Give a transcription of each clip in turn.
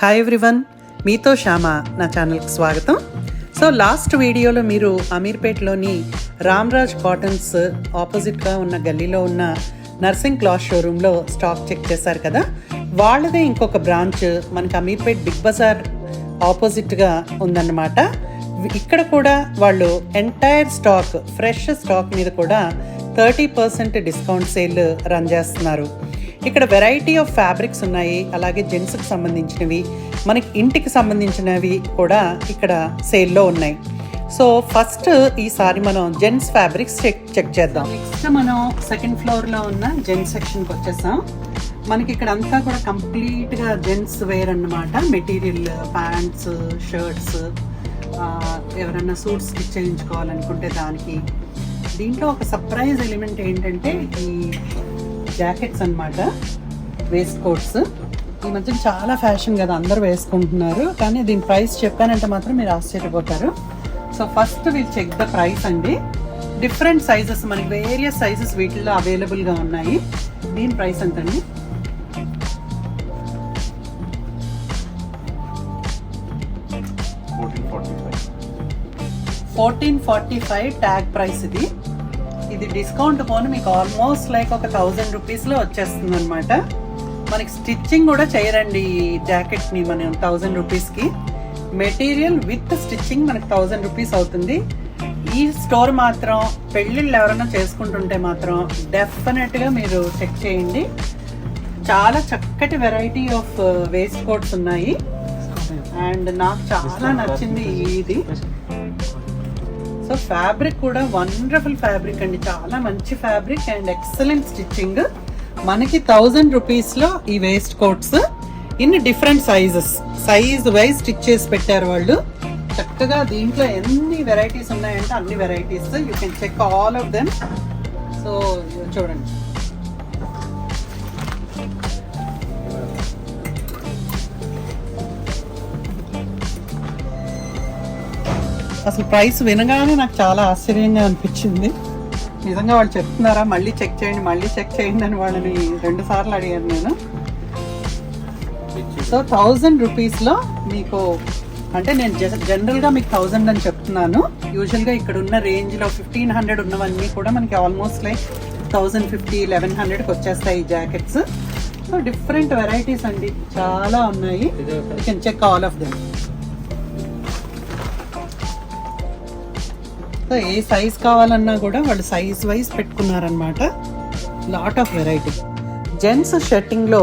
Hi everyone మీతో శ్యామ నా ఛానల్కి స్వాగతం. సో లాస్ట్ వీడియోలో మీరు అమీర్పేట్లోని రామ్రాజ్ కాటన్స్ ఆపోజిట్గా ఉన్న గల్లీలో ఉన్న నర్సింగ్ క్లాత్ షోరూంలో స్టాక్ చెక్ చేశారు కదా. వాళ్ళదే ఇంకొక బ్రాంచ్ మనకి అమీర్పేట్ బిగ్ బజార్ ఆపోజిట్గా ఉందన్నమాట. ఇక్కడ కూడా వాళ్ళు ఎంటైర్ స్టాక్ ఫ్రెష్ స్టాక్ మీద కూడా thirty percent discount sale run చేస్తున్నారు. ఇక్కడ వెరైటీ ఆఫ్ ఫ్యాబ్రిక్స్ ఉన్నాయి. అలాగే జెంట్స్కి సంబంధించినవి మనకి ఇంటికి సంబంధించినవి కూడా ఇక్కడ సేల్లో ఉన్నాయి. సో ఫస్ట్ ఈసారి మనం జెంట్స్ ఫ్యాబ్రిక్స్ చెక్ చెక్ చేద్దాం. నెక్స్ట్ మనం సెకండ్ ఫ్లోర్లో ఉన్న జెంట్స్ సెక్షన్కి వచ్చేసాం. మనకి ఇక్కడ అంతా కూడా కంప్లీట్గా జెంట్స్ వేర్ అన్నమాట. మెటీరియల్ ప్యాంట్స్ షర్ట్స్ ఎవరన్నా సూట్స్ స్టిచ్ చేయించుకోవాలనుకుంటే దానికి. దీంట్లో ఒక సర్ప్రైజ్ ఎలిమెంట్ ఏంటంటే ఈ జాకెట్స్ అన్నమాట. వేస్ట్ కోట్స్ ఈ మధ్య చాలా ఫ్యాషన్ కదా అందరూ వేసుకుంటున్నారు. కానీ దీని ప్రైస్ చెప్పానంటే మాత్రం మీరు ఆశ్చర్యపోతారు. So first will check the price అండి. డిఫరెంట్ సైజెస్ మనకి వేరియస్ సైజెస్ వీటిల్లో అవైలబుల్గా ఉన్నాయి. దీని ప్రైస్ ఎంత అండి fourteen forty five fourteen forty five tag price ఇది. ఇది డిస్కౌంట్ పోను మీకు ఆల్మోస్ట్ లైక్ ఒక థౌజండ్ రూపీస్లో వచ్చేస్తుంది అనమాట మనకి స్టిచ్చింగ్ కూడా చేయరండి ఈ జాకెట్ని మనం థౌజండ్ రూపీస్కి మెటీరియల్ విత్ స్టిచ్చింగ్ మనకి థౌజండ్ రూపీస్ అవుతుంది. ఈ స్టోర్ మాత్రం పెళ్ళిళ్ళు ఎవరైనా చేసుకుంటుంటే మాత్రం డెఫినెట్గా మీరు చెక్ చేయండి. చాలా చక్కటి వెరైటీ ఆఫ్ వేస్ట్ కోట్స్ ఉన్నాయి. అండ్ నాకు చాలా నచ్చింది ఇది. సో ఫ్యాబ్రిక్ కూడా వండర్ఫుల్ ఫ్యాబ్రిక్ అండి. చాలా మంచి ఫ్యాబ్రిక్ అండ్ ఎక్సలెంట్ స్టిచ్చింగ్ మనకి థౌజండ్ రూపీస్లో ఈ waist coats in different sizes size wise stitch చేసి పెట్టారు వాళ్ళు. చక్కగా దీంట్లో ఎన్ని వెరైటీస్ ఉన్నాయంటే అన్ని varieties you can check all of them so చూడండి. అసలు ప్రైస్ వినగానే నాకు చాలా ఆశ్చర్యంగా అనిపించింది. నిజంగా వాళ్ళు చెప్తున్నారా మళ్ళీ చెక్ చేయండి మళ్ళీ చెక్ చేయండి అని వాళ్ళని రెండు సార్లు అడిగాను నేను. సో థౌజండ్ రూపీస్లో మీకు అంటే నేను జనరల్గా మీకు థౌజండ్ అని చెప్తున్నాను. యూజువల్గా ఇక్కడ ఉన్న రేంజ్లో ఫిఫ్టీన్ హండ్రెడ్ ఉన్నవన్నీ కూడా మనకి almost like thousand fifty eleven హండ్రెడ్కి వచ్చేస్తాయి ఈ జాకెట్స్. సో డిఫరెంట్ వెరైటీస్ అండి. చాలా ఉన్నాయి. You can check all of them A size కావాలన్నా కూడా వాళ్ళు సైజ్ వైజ్ పెట్టుకున్నారనమాట లాట్ ఆఫ్ వెరైటీ జెంట్స్ షర్టింగ్లో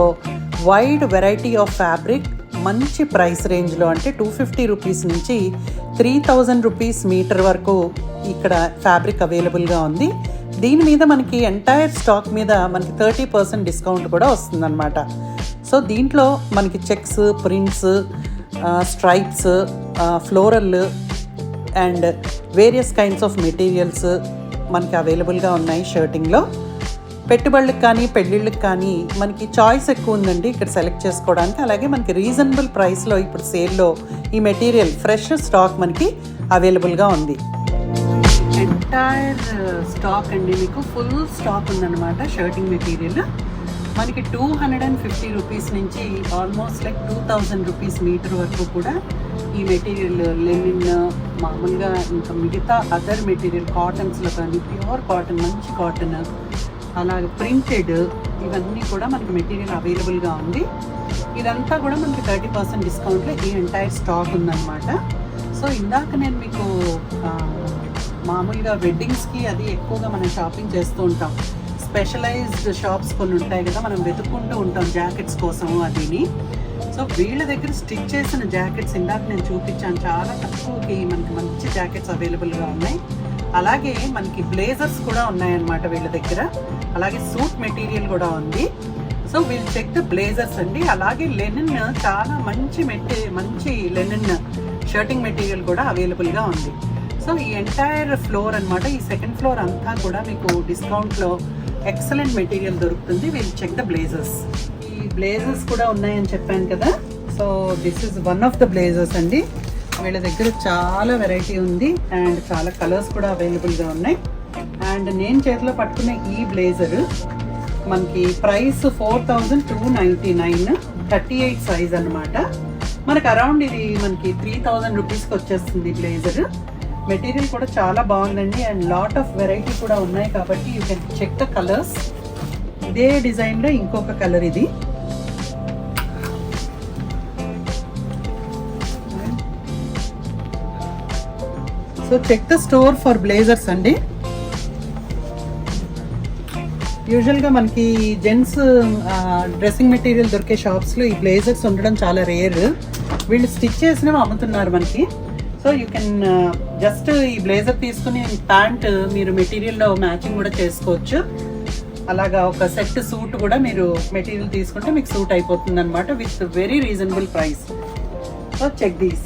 వైడ్ వెరైటీ ఆఫ్ ఫ్యాబ్రిక్ మంచి ప్రైస్ రేంజ్లో అంటే టూ ఫిఫ్టీ రూపీస్ నుంచి త్రీ థౌజండ్ రూపీస్ మీటర్ వరకు ఇక్కడ ఫ్యాబ్రిక్ అవైలబుల్గా ఉంది. దీని మీద మనకి ఎంటైర్ స్టాక్ మీద మనకి థర్టీ పర్సెంట్ డిస్కౌంట్ కూడా వస్తుందన్నమాట. సో దీంట్లో మనకి checks prints stripes floral and various kinds of materials మనకి అవైలబుల్గా ఉన్నాయి షర్టింగ్లో పెట్టుబడులకు కానీ పెళ్ళిళ్ళకి కానీ మనకి చాయిస్ ఎక్కువ ఉందండి ఇక్కడ సెలెక్ట్ చేసుకోవడానికి. అలాగే మనకి రీజనబుల్ ప్రైస్లో ఇప్పుడు సేల్లో ఈ మెటీరియల్ ఫ్రెష్ స్టాక్ మనకి అవైలబుల్గా ఉంది. ఎంటైర్ స్టాక్ uh, అండి మీకు ఫుల్ స్టాక్ ఉందన్నమాట షర్టింగ్ మెటీరియల్ మనకి two hundred and fifty rupees నుంచి almost like two thousand rupees meter వరకు కూడా ఈ మెటీరియల్ లెనిన్ మామూలుగా ఇంకా మిగతా అదర్ మెటీరియల్ కాటన్స్లో కానీ ప్యూర్ కాటన్ మంచి కాటన్ అలాగే ప్రింటెడ్ ఇవన్నీ కూడా మనకి మెటీరియల్ అవైలబుల్గా ఉంది. ఇదంతా కూడా మనకి థర్టీ పర్సెంట్ డిస్కౌంట్లో ఈ ఎంటైర్ స్టాక్ ఉందన్నమాట. సో ఇందాక నేను మీకు మామూలుగా వెడ్డింగ్స్కి అది ఎక్కువగా మనం షాపింగ్ చేస్తూ ఉంటాం. స్పెషలైజ్డ్ షాప్స్ కొన్ని ఉంటాయి కదా మనం వెతుక్కుంటూ ఉంటాం జాకెట్స్ కోసం అదిని. సో వీళ్ళ దగ్గర స్టిచ్ చేసిన జాకెట్స్ ఇందాక నేను చూపించాను చాలా తక్కువకి మనకి మంచి జాకెట్స్ అవైలబుల్గా ఉన్నాయి. అలాగే మనకి బ్లేజర్స్ కూడా ఉన్నాయన్నమాట వీళ్ళ దగ్గర. అలాగే సూట్ మెటీరియల్ కూడా ఉంది. So we'll check the blazers అండి. అలాగే లెనిన్ చాలా మంచి మెటీ మంచి లెనిన్ షర్టింగ్ మెటీరియల్ కూడా అవైలబుల్గా ఉంది. సో ఈ ఎంటైర్ ఫ్లోర్ అన్నమాట ఈ సెకండ్ ఫ్లోర్ అంతా కూడా మీకు డిస్కౌంట్లో ఎక్సలెంట్ మెటీరియల్ దొరుకుతుంది. విల్ చెక్ ద బ్లేజర్స్ ఈ బ్లేజర్స్ కూడా ఉన్నాయని చెప్పాను కదా. So this is one of the blazers అండి. వీళ్ళ దగ్గర చాలా వెరైటీ ఉంది అండ్ చాలా కలర్స్ కూడా అవైలబుల్గా ఉన్నాయి. అండ్ నేను చేతిలో పట్టుకునే ఈ బ్లేజర్ మనకి price four thousand two ninety nine thirty eight size అనమాట మనకు అరౌండ్ ఇది మనకి త్రీ థౌజండ్ రూపీస్కి వచ్చేస్తుంది బ్లేజర్ మెటీరియల్ కూడా చాలా బాగుందండి. అండ్ లాట్ ఆఫ్ వెరైటీ కూడా ఉన్నాయి కాబట్టి you can check the colours ఇదే డిజైన్లో ఇంకొక కలర్ ఇది. So check the store for blazers అండి. యూజువల్గా మనకి జెంట్స్ డ్రెస్సింగ్ మెటీరియల్ దొరికే షాప్స్లో ఈ బ్లేజర్స్ ఉండడం చాలా రేర్ వీళ్ళు స్టిచ్ చేసినవి అమ్ముతున్నారు మనకి. సో యూ కెన్ జస్ట్ ఈ బ్లేజర్ తీసుకుని ప్యాంట్ మీరు మెటీరియల్లో మ్యాచింగ్ కూడా చేసుకోవచ్చు. అలాగా ఒక సెట్ సూట్ కూడా మీరు మెటీరియల్ తీసుకుంటే మీకు సూట్ అయిపోతుంది అనమాట with very reasonable price so check these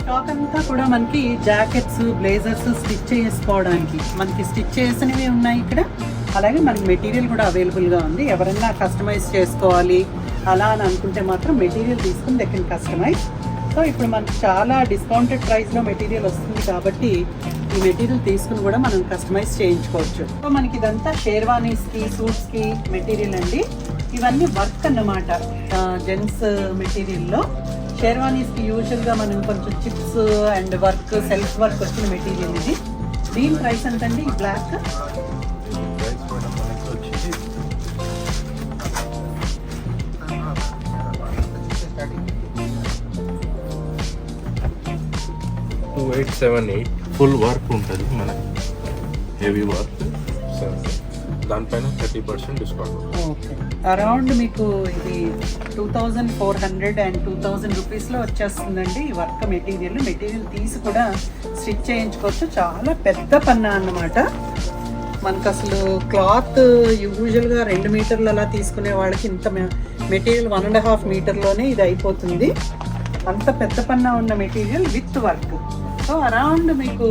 stock అంతా కూడా మనకి జాకెట్స్ బ్లేజర్స్ స్టిచ్ చేసుకోవడానికి. మనకి స్టిచ్ చేసినవి ఉన్నాయి ఇక్కడ. అలాగే మనకి మెటీరియల్ కూడా అవైలబుల్గా ఉంది. ఎవరైనా కస్టమైజ్ చేసుకోవాలి. అలా అని అనుకుంటే మాత్రం మెటీరియల్ తీసుకుని దగ్గర కస్టమైజ్ సో ఇప్పుడు మనకు చాలా డిస్కౌంటెడ్ ప్రైస్లో మెటీరియల్ వస్తుంది కాబట్టి ఈ మెటీరియల్ తీసుకుని కూడా మనం కస్టమైజ్ చేయించుకోవచ్చు. సో మనకి ఇదంతా షేర్వానీస్కి సూట్స్కి మెటీరియల్ అండి. ఇవన్నీ వర్క్ అన్నమాట జెంట్స్ మెటీరియల్లో షేర్వానీస్కి యూజువల్గా మనం కొంచెం chips and work self work వచ్చిన మెటీరియల్ ఇది. దీని ప్రైస్ ఎంతండి? Black eight seven eight full work ఉంటుంది మనకి. హెవీ వర్క్ దానిపైన థర్టీ పర్సెంట్ డిస్కౌంట్ అరౌండ్ మీకు ఇది two thousand four hundred and two thousand రూపీస్లో వచ్చేస్తుందండి ఈ వర్క్ మెటీరియల్. మెటీరియల్ తీసి కూడా స్టిచ్ చేయించుకోవచ్చు. చాలా పెద్ద పన్నా అన్నమాట. మనకు అసలు క్లాత్ యూజువల్గా రెండు మీటర్లు అలా తీసుకునే వాళ్ళకి ఇంత మెటీరియల్ వన్ అండ్ హాఫ్ మీటర్లోనే ఇది అయిపోతుంది. అంత పెద్ద పన్నా ఉన్న material with work. So around మీకు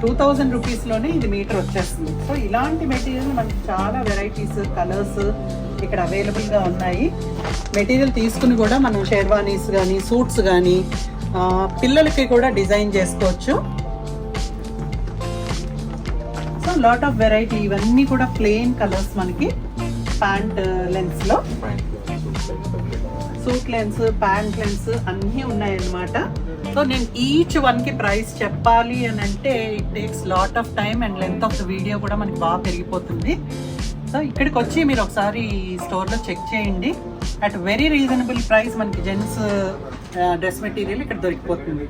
టూ థౌజండ్ రూపీస్లోనే ఇది మీటర్ వచ్చేస్తుంది. సో ఇలాంటి మెటీరియల్ మనకి చాలా వెరైటీస్ కలర్స్ ఇక్కడ అవైలబుల్గా ఉన్నాయి. మెటీరియల్ తీసుకుని కూడా మనం షేర్వానీస్ కానీ సూట్స్ కానీ పిల్లలకి కూడా డిజైన్ చేసుకోవచ్చు. సో లాట్ ఆఫ్ వెరైటీ ఇవన్నీ కూడా ప్లెయిన్ కలర్స్ మనకి ప్యాంట్ లెన్స్లో. సూట్ లెన్స్ ప్యాంట్ లెన్స్ అన్నీ ఉన్నాయన్నమాట. సో నేను ఈచ్ వన్కి ప్రైస్ చెప్పాలి అని అంటే it takes lot of time and length of the video కూడా మనకి బాగా పెరిగిపోతుంది. సో ఇక్కడికి వచ్చి మీరు ఒకసారి స్టోర్లో చెక్ చేయండి. అట్ వెరీ రీజనబుల్ ప్రైస్ మనకి జెంట్స్ డ్రెస్ మెటీరియల్ ఇక్కడ దొరికిపోతుంది.